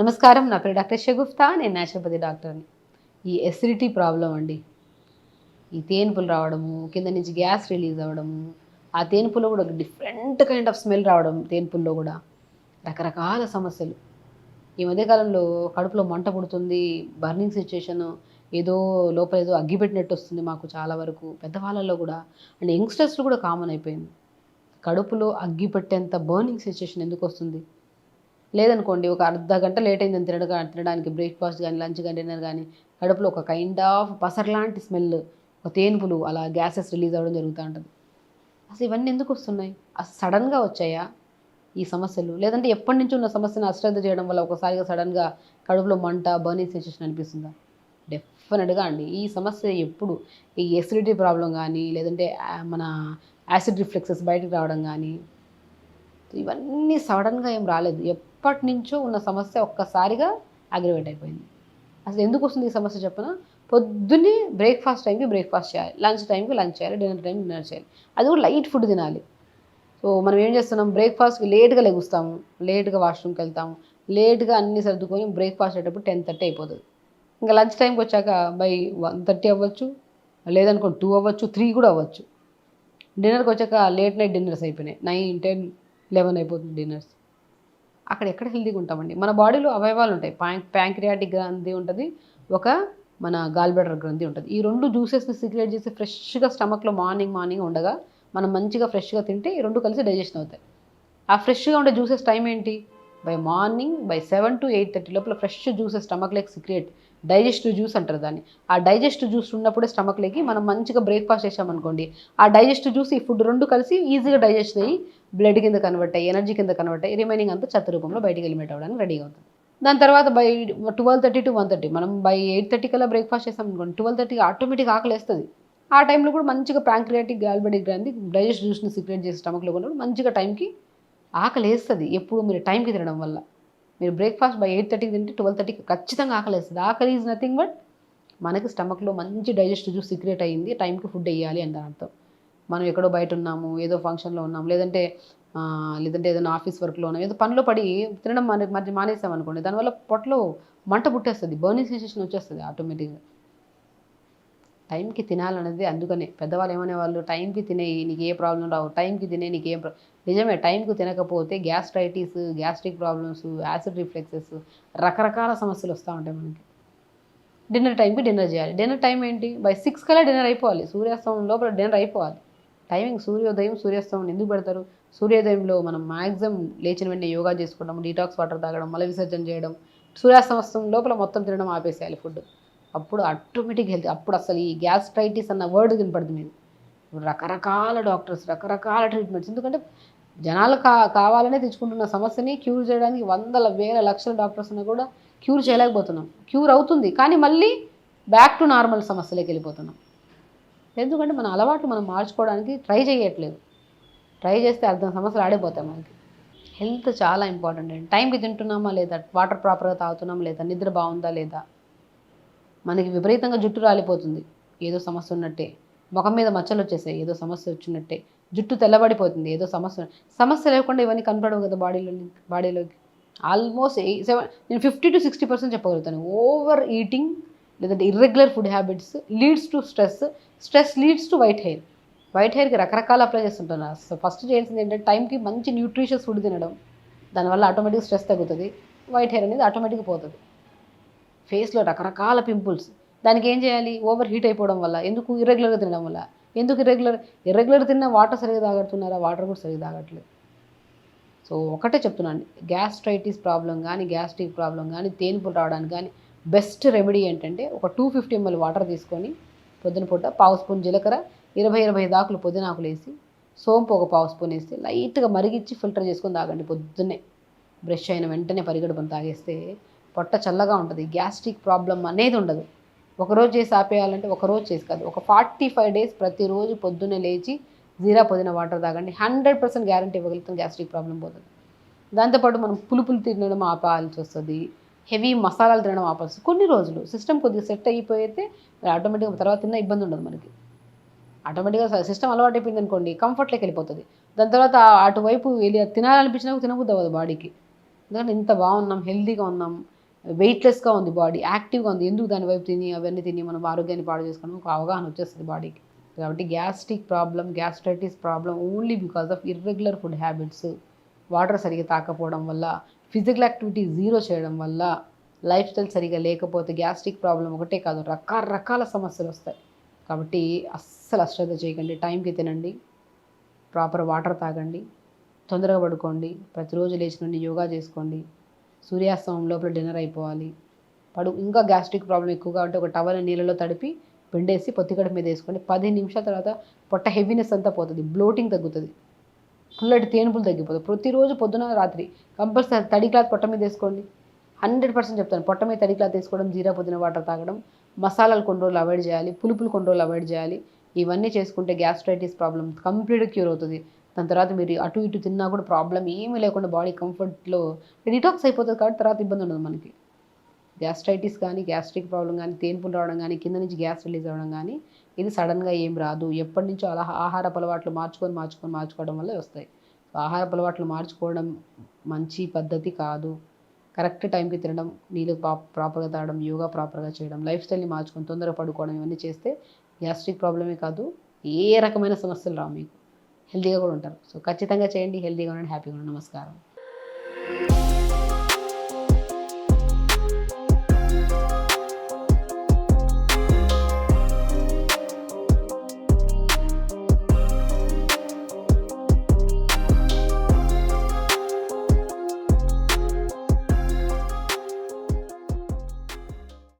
నమస్కారం నా పేరు డాక్టర్ షగుఫ్తా నేను న్యాచురోపతి డాక్టర్ని. ఈ ఎసిడిటీ ప్రాబ్లం అండి. ఈ తేనుపులు రావడము కింద నుంచి గ్యాస్ రిలీజ్ అవ్వడము ఆ తేనుపులో కూడా డిఫరెంట్ కైండ్ ఆఫ్ స్మెల్ రావడం తేనుపుల్లో కూడా. రకరకాల సమస్యలు. ఈ మధ్యకాలంలో కడుపులో మంట పుడుతుంది బర్నింగ్ సిచ్యుయేషను ఏదో లోపల ఏదో అగ్గిపెట్టినట్టు వస్తుంది మాకు చాలా వరకు పెద్దవాళ్ళల్లో కూడా. అండ్ యంగ్స్టర్స్లో కూడా కామన్ అయిపోయింది. కడుపులో అగ్గిపెట్టేంత బర్నింగ్ సిచ్యుయేషన్ ఎందుకు వస్తుంది? లేదనుకోండి ఒక అర్ధ గంట లేట్ అయిందని తినడం తినడానికి బ్రేక్ఫాస్ట్ కానీ లంచ్ కానీ డిన్నర్ కానీ కడుపులో ఒక కైండ్ ఆఫ్ పసర్లాంటి స్మెల్ ఒక తేనుపులు అలా గ్యాసెస్ రిలీజ్ అవ్వడం జరుగుతూ ఉంటుంది. అసలు ఇవన్నీ ఎందుకు వస్తున్నాయి? అసలు సడన్గా వచ్చాయా ఈ సమస్యలు? లేదంటే ఎప్పటి నుంచి ఉన్న సమస్యను అశ్రద్ధ చేయడం వల్ల ఒకసారిగా సడన్గా కడుపులో మంట బర్నింగ్ సెన్సేషన్ అనిపిస్తుందా? డెఫినెట్గా అండి. ఈ సమస్య ఎప్పుడు ఈ ఎసిడిటీ ప్రాబ్లం కానీ లేదంటే మన యాసిడ్ రిఫ్లెక్సెస్ బయటకు రావడం కానీ ఇవన్నీ సడన్గా ఏం రాలేదు. ఎప్పటి నుంచో ఉన్న సమస్య ఒక్కసారిగా అగ్రివేట్ అయిపోయింది. అసలు ఎందుకు వస్తుంది ఈ సమస్య చెప్పిన? పొద్దున్నే బ్రేక్ఫాస్ట్ టైంకి బ్రేక్ఫాస్ట్ చేయాలి. లంచ్ టైంకి లంచ్ చేయాలి. డిన్నర్ టైంకి డిన్నర్ చేయాలి. అది కూడా లైట్ ఫుడ్ తినాలి. సో మనం ఏం చేస్తున్నాం? బ్రేక్ఫాస్ట్కి లేట్గా లెగుస్తాము. లేట్గా వాష్రూమ్కి వెళ్తాము. లేట్గా అన్ని సర్దుకొని బ్రేక్ఫాస్ట్ అయ్యేటప్పుడు టెన్ థర్టీ అయిపోతుంది. ఇంకా లంచ్ టైంకి వచ్చాక బై వన్ థర్టీ అవ్వచ్చు లేదనుకో టూ అవ్వచ్చు త్రీ కూడా అవ్వచ్చు. డిన్నర్కి వచ్చాక లేట్ నైట్ డిన్నర్స్ అయిపోయినాయి. నైన్ టెన్ లెవెన్ అయిపోతుంది డిన్నర్స్. అక్కడ ఎక్కడ హెల్తీగా ఉంటామండి. మన బాడీలో అవయవాలు ఉంటాయి. ప్యాంక్ ప్యాంక్రియాటిక్ గ్రంథి ఉంటుంది ఒక మన గాల్బెడర్ గ్రంథి ఉంటుంది. ఈ రెండు జ్యూసెస్ని సిగరేట్ చేసి ఫ్రెష్గా స్టమక్లో మార్నింగ్ మార్నింగ్ ఉండగా మనం మంచిగా ఫ్రెష్గా తింటే ఈ రెండు కలిసి డైజెషన్ అవుతాయి. ఆ ఫ్రెష్గా ఉండే జ్యూసెస్ టైం ఏంటి? By morning by seven to eight thirty లోపల ఫ్రెష్ జ్యూసెస్ స్టమక్లోకి సిక్రియేట్ డైజెస్టివ్ జ్యూస్ అంటారు దాన్ని. ఆ డైజెస్టివ్ జ్యూస్ ఉన్నప్పుడే స్టమక్లోకి మనం మంచిగా బ్రేక్ఫాస్ట్ చేసామనుకోండి ఆ డైజెస్టివ్ జ్యూస్ ఈ ఫుడ్ రెండు కలిసి ఈజీగా డైజెస్ట్ అయ్యి బ్లడ్ కింద కన్వర్ట్ అయ్యి ఎనర్జీ కింద కన్వర్ట్ అయ్యి రిమైనింగ్ అంతా చెత్త రూపంలో బయటికి ఎలిమినేట్ అవ్వడానికి రెడీ అవుతుంది. దాని తర్వాత by twelve thirty to one thirty మనం బై ఎయిట్ థర్టీ కల్లా బ్రేక్ఫాస్ట్ చేస్తాం అనుకోండి ట్వెల్వ్ థర్టీకి ఆటోమేటిక్ ఆకలి వేస్తుంది. ఆ టైంలో కూడా మంచిగా ప్యాంక్రియాటిక్ గాల్బడి గ్రంథి డైజెస్ట్ జ్యూస్ని సిక్రేట్ చేసి స్టమక్లో ఉన్నప్పుడు మంచిగా టైంకి ఆకలి వేస్తుంది. ఎప్పుడు మీరు టైంకి తినడం వల్ల. మీరు బ్రేక్ఫాస్ట్ బై ఎయిట్ థర్టీకి తింటే ట్వెల్వ్ థర్టీకి ఖచ్చితంగా ఆకలి వేస్తుంది. ఆకలి ఈజ్ నథింగ్ బట్ మనకి స్టమక్లో మంచి డైజెస్ట్ జ్యూస్ సిక్రియేట్ అయ్యింది టైంకి ఫుడ్ వేయాలి అని దాని అర్థం. మనం ఎక్కడో బయట ఉన్నాము ఏదో ఫంక్షన్లో ఉన్నాము లేదంటే లేదంటే ఏదైనా ఆఫీస్ వర్క్లో ఉన్నాం ఏదో పనిలో పడి తినడం మన మరి మానేసాం అనుకోండి దానివల్ల పొట్టలో మంట పుట్టేస్తుంది బర్నింగ్ సెన్సేషన్ వచ్చేస్తుంది ఆటోమేటిక్గా టైంకి తినాలనేది అందుకనే పెద్దవాళ్ళు ఏమనేవాళ్ళు టైంకి తినే నీకు ఏ ప్రాబ్లం రావు టైంకి తినే నీకు ఏం నిజమే టైంకి తినకపోతే gastritis gastric problems acid reflexes రకరకాల సమస్యలు వస్తూ ఉంటాయి మనకి. డిన్నర్ టైంకి డిన్నర్ చేయాలి. డిన్నర్ టైం ఏంటి? బై సిక్స్ కల్లా డిన్నర్ అయిపోవాలి. సూర్యాస్తమం లోపల డిన్నర్ అయిపోవాలి. టైమింగ్ సూర్యోదయం సూర్యాస్తమం ఎందుకు పెడతారు? సూర్యోదయంలో మనం మ్యాక్సిమం లేచిన వెంటనే యోగా చేసుకోవడం డీటాక్స్ వాటర్ తాగడం మల విసర్జన చేయడం సూర్యాస్తమస్తం లోపల మొత్తం తినడం ఆపేసేయాలి ఫుడ్. అప్పుడు ఆటోమేటిక్ హెల్త్ అప్పుడు అసలు ఈ గ్యాస్ట్రైటిస్ అన్న వర్డ్ వినపడుతుంది మీరు రకరకాల డాక్టర్స్ రకరకాల ట్రీట్మెంట్స్. ఎందుకంటే జనాలు కా కావాలనే తెచ్చుకుంటున్న సమస్యని క్యూర్ చేయడానికి వందల వేల లక్షల డాక్టర్స్ ఉన్నా కూడా క్యూర్ చేయలేకపోతున్నాం. క్యూర్ అవుతుంది. కానీ మళ్ళీ బ్యాక్ టు నార్మల్ సమస్యలోకి వెళ్ళిపోతున్నాం. ఎందుకంటే మన అలవాట్లు మనం మార్చుకోవడానికి ట్రై చేయట్లేదు. ట్రై చేస్తే అర్థం సమస్యలు ఆడిపోతాయి మనకి. హెల్త్ చాలా ఇంపార్టెంట్ అండి. టైంకి తింటున్నామా లేదా? వాటర్ ప్రాపర్గా తాగుతున్నామా లేదా? నిద్ర బాగుందా లేదా? మనకి విపరీతంగా జుట్టు రాలిపోతుంది. ఏదో సమస్య ఉన్నట్టే. ముఖం మీద మచ్చలు వచ్చేసాయి. ఏదో సమస్య వచ్చినట్టే. జుట్టు తెల్లబడిపోతుంది. ఏదో సమస్య సమస్య లేకుండా ఇవన్నీ కనపడవు కదా బాడీలో బాడీలోకి. ఆల్మోస్ట్ సెవెన్ నేను ఫిఫ్టీ టు సిక్స్టీ పర్సెంట్ చెప్పగలుగుతాను. ఓవర్ ఈటింగ్ లేదంటే irregular food habits leads to stress stress leads to white hair white హెయిర్కి రకరకాల అప్లై చేస్తుంటాను సో ఫస్ట్ చేయాల్సింది ఏంటంటే టైంకి మంచి న్యూట్రిషియస్ ఫుడ్ తినడం. దానివల్ల ఆటోమేటిక్ స్ట్రెస్ తగ్గుతుంది. వైట్ హెయిర్ అనేది ఆటోమేటిక్గా పోతుంది. ఫేస్లో రకరకాల పింపుల్స్ దానికి ఏం చేయాలి? ఓవర్ హీట్ అయిపోవడం వల్ల ఎందుకు ఇర్రెగ్యులర్గా తినడం వల్ల? ఎందుకు ఇర్రెగ్యులర్ ఇర్రెగ్యులర్ తిన్న వాటర్ సరిగ్గా తాగడుతున్నారా? వాటర్ కూడా సరిగా తాగట్లేదు. సో ఒకటే చెప్తున్నాను. గ్యాస్ట్రైటిస్ ప్రాబ్లం కానీ గ్యాస్ట్రిక్ ప్రాబ్లం కానీ తేనిపులు రావడానికి కానీ బెస్ట్ రెమెడీ ఏంటంటే ఒక టూ ఫిఫ్టీ ఎంఎల్ వాటర్ తీసుకొని పొద్దున పూట పావు స్పూన్ జీలకర్ర ఇరవై ఇరవై దాకులు పుదీనాకులు వేసి సోంపు ఒక పావు స్పూన్ వేసి లైట్గా మరిగించి ఫిల్టర్ చేసుకొని తాగండి పొద్దున్నే. బ్రష్ అయిన వెంటనే పరిగడుపుని తాగేస్తే పొట్ట చల్లగా ఉంటుంది గ్యాస్ట్రిక్ ప్రాబ్లం అనేది ఉండదు. ఒకరోజు చేసి ఆపేయాలంటే ఒకరోజు చేసి కాదు ఒక ఫార్టీ ఫైవ్ డేస్ ప్రతిరోజు పొద్దున్నే లేచి జీరా పుదీనా వాటర్ తాగండి. హండ్రెడ్ పర్సెంట్ గ్యారంటీ ఇవ్వగలుగుతాం గ్యాస్ట్రిక్ ప్రాబ్లం పోతుంది. దాంతోపాటు మనం పులుపులు తినడం ఆపాల్సి వస్తుంది హెవీ మసాలాలు తినడం ఆపచ్చు కొన్ని రోజులు సిస్టమ్ కొద్దిగా సెట్ అయిపోయితే ఆటోమేటిక్గా తర్వాత తిన్న ఇబ్బంది ఉండదు మనకి. ఆటోమేటిక్గా సిస్టమ్ అలవాటు అయిపోయింది అనుకోండి కంఫర్ట్లోకి వెళ్ళిపోతుంది. దాని తర్వాత అటువైపు వెళ్ళి తినాలనిపించినా కూడా తినబుద్ది అవ్వదు బాడీకి. ఎందుకంటే ఇంత బాగున్నాం హెల్తీగా ఉన్నాం వెయిట్లెస్గా ఉంది బాడీ యాక్టివ్గా ఉంది ఎందుకు దాని వైపు తిని అవన్నీ తిని మనం ఆరోగ్యాన్ని పాడు చేసుకోవడం ఒక అవగాహన వచ్చేస్తుంది బాడీకి. కాబట్టి gastric problem gastritis problem only because of irregular food habits. Water సరిగ్గా తాకపోవడం వల్ల ఫిజికల్ యాక్టివిటీ జీరో చేయడం వల్ల లైఫ్ స్టైల్ సరిగా లేకపోతే గ్యాస్ట్రిక్ ప్రాబ్లం ఒకటే కాదు రకరకాల సమస్యలు వస్తాయి. కాబట్టి అస్సలు అశ్రద్ధ చేయకండి. టైంకి తినండి. ప్రాపర్ వాటర్ తాగండి. తొందరగా పడుకోండి. ప్రతిరోజు లేచినండి యోగా చేసుకోండి. సూర్యాస్తమం లోపల డిన్నర్ అయిపోవాలి. పడు ఇంకా గ్యాస్ట్రిక్ ప్రాబ్లం ఎక్కువగా ఉంటే ఒక టవల్ నీళ్ళలో తడిపి పిండేసి పొత్తికడ మీద వేసుకోండి. పదిహేను నిమిషాల తర్వాత పొట్ట హెవీనెస్ అంతా పోతుంది. బ్లోటింగ్ తగ్గుతుంది. పుల్లటి తేనుపులు తగ్గిపోతుంది ప్రతిరోజు పొద్దున రాత్రి కంపల్సరీ తడి క్లాత్ పొట్ట మీద వేసుకోండి. హండ్రెడ్ పర్సెంట్ చెప్తాను పొట్ట మీద తడి క్లాత్ వేసుకోవడం జీరా పుదీన వాటర్ తాగడం మసాలాలు కొన్ని రోజులు అవాయిడ్ చేయాలి పులుపులు కొన్ని రోజులు అవాయిడ్ చేయాలి. ఇవన్నీ చేసుకుంటే గ్యాస్ట్రైటిస్ ప్రాబ్లం కంప్లీట్గా క్యూర్ అవుతుంది. దాని తర్వాత మీరు అటు ఇటు తిన్నా కూడా ప్రాబ్లం ఏమీ లేకుండా బాడీ కంఫర్ట్లో డిటాక్స్ అయిపోతుంది కాబట్టి తర్వాత ఇబ్బంది ఉండదు మనకి. గ్యాస్ట్రైటిస్ కానీ గ్యాస్ట్రిక్ ప్రాబ్లం కానీ తేన్పులు రావడం కానీ కింద నుంచి గ్యాస్ రిలీజ్ అవ్వడం కానీ ఇది సడన్గా ఏం రాదు. ఎప్పటి నుంచో అలా ఆహార అలవాట్లు మార్చుకొని మార్చుకొని మార్చుకోవడం వల్ల వస్తాయి. ఆహార అలవాట్లు మార్చుకోవడం మంచి పద్ధతి కాదు. కరెక్ట్ టైంకి తినడం నీళ్ళు ప్రాపర్గా తాగడం యోగా ప్రాపర్గా చేయడం లైఫ్ స్టైల్ని మార్చుకొని తొందరగా పడుకోవడం ఇవన్నీ చేస్తే గ్యాస్ట్రిక్ ప్రాబ్లమే కాదు ఏ రకమైన సమస్యలు రావు మీకు. హెల్తీగా కూడా ఉంటారు. సో ఖచ్చితంగా చేయండి. హెల్తీగా ఉండండి. హ్యాపీగా ఉండండి. నమస్కారం.